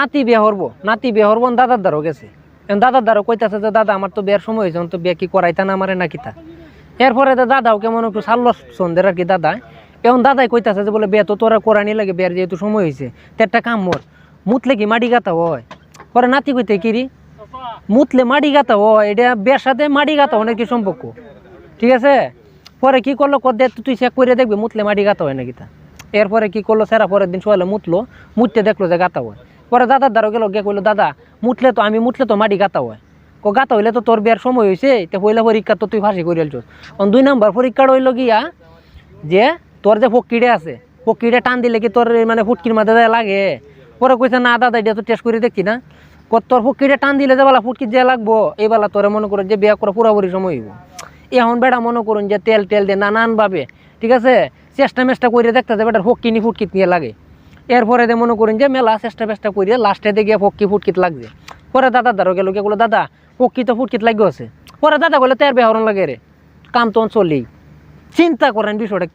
নাতি বিয়ে হরবো, নাতি বিয়ে হরবো দাদার দ্বারও গেছে। দাদার দ্বারও কইতাছে যে, দাদা, আমার তো বিয়ের সময় হয়েছে তো বিয়ে কি করাইতা না আমারে নাকি তা? এরপরে দাদাও কেমন একটু সাল্ল সন্ধ্যের আর কি দাদা, এখন দাদাই কইতাছে যে, বলে, বিয়ে তো তোরা করানি লাগে, বিয়ের যেহেতু সময় হয়েছে, তো একটা কাম মোর মুতলে কি মাটি গাতা হয়? পরে নাতি কইতে কিরি মুতলে মাটি গাতা হয়, এটা বিয়ের সাথে মাটি গাতা অনেক কি সম্পর্ক? ঠিক আছে? পরে কি করল, কর দে, তুই চেক করে দেখবি, মুতলে মাটি গাতা হয় নাকি তা? এরপরে কি করল, সেরা পরের দিন সকালে মুতলো, মুততে দেখল যে গাতা হয়। পরে দাদার দ্বারা গেল, গিয়ে কইলো, দাদা, মুতলে তো আমি, মুতলে তো মাটি গাতা হয়। ক গাতা হইলে তো তোর বিয়ার সময় হয়েছে তো পয়লা পরীক্ষা তো তুই ফাঁসি করে আলছস দুই নম্বর পরীক্ষাটা হইল গিয়া যে তোর যে ফকিরে আছে, ফকিরে টান দিলে কি তোর মানে ফুটকির মাঝে লাগে? পরে কইছে, না দাদা, এটা তো টেস্ট করে দেখছি না। ক তোর ফকিরে টান দিলে যে বেলা ফুটকির যে লাগবো, এই বেলা তোরে মনে করো যে বিয়া করা পুরাপুরি সময় হইব। এখন বেটা মনে করুন যে তেল টেল দিয়ে নানান ভাবে ঠিক আছে? চেষ্টা মেষ্টা করে দেখতে যাবে বেটার ফকিনি ফুটকিত নিয়ে লাগে। এরপরে দিয়ে মনে করেন যে মেলা চেষ্টা পেষ্টা করিয়ে লাস্টে দিয়ে ফক্কি ফুটকিত লাগছে। পরে দাদা দ্বারও গেল গিয়ে বলো দাদা, ফক্কি তো ফুটকিত আছে পরে দাদা বলে তের বেহরণ লাগে রে। কাম তো চলেই চিন্তা করেন বিষয়টা